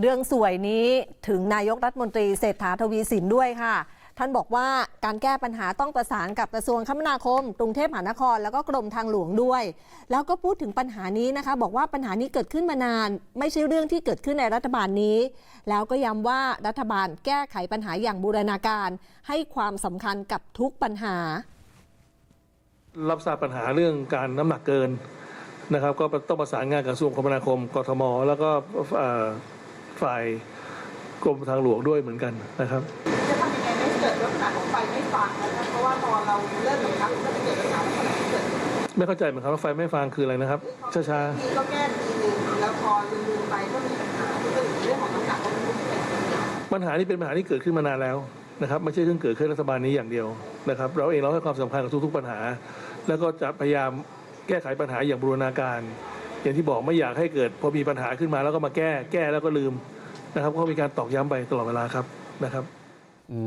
เรื่องสวยนี้ถึงนายกรัฐมนตรีเศรษฐาทวีสินด้วยค่ะ ท่านบอกว่าการแก้ปัญหาต้องประสานกับกระทรวงคมนาคม กรุงเทพมหานคร แล้วก็กรมทางหลวงด้วย แล้วก็พูดถึงปัญหานี้นะคะ บอกว่าปัญหานี้เกิดขึ้นมานาน ไม่ใช่เรื่องที่เกิดขึ้นในรัฐบาลนี้ แล้วก็ย้ำว่ารัฐบาลแก้ไขปัญหาอย่างบูรณาการ ให้ความสำคัญกับทุกปัญหา รับทราบปัญหาเรื่องการน้ำหนักเกินนะครับ ก็ต้องประสานงานกับกระทรวงคมนาคมกทม แล้วก็ ฝ่ายกรมทางหลวงด้วยเหมือนกันนะครับจะทำยังไงไม่เกิดลักษณะของไฟไม่ฟังนะคะเพราะว่าพอเราเริ่มบังคับก็จะเกิดลักษณะลักษณะที่เกิดไม่เข้าใจเหมือนกันว่าไฟไม่ฟางคืออะไรนะครับช้าทีก็แก้ทีนึงแล้วพอลืมไปก็มีปัญหาเป็นเรื่องของน้ำหนักของปัญหานี้เป็นปัญหาที่เกิดขึ้นมานานแล้วนะครับไม่ใช่เพิ่งเกิดขึ้นรัฐบาลนี้อย่างเดียวนะครับ เราเองเราให้ความสำคัญกับทุกๆปัญหา แล้วก็จะพยายามแก้ไขปัญหาอย่างบูรณาการ อย่างที่บอกไม่อยากให้เกิดพอมีปัญหาขึ้นมาแล้วก็มาแก้แก้แล้วก็ลืมนะครับก็มีการตอกย้ำไปตลอดเวลาครับนะครับ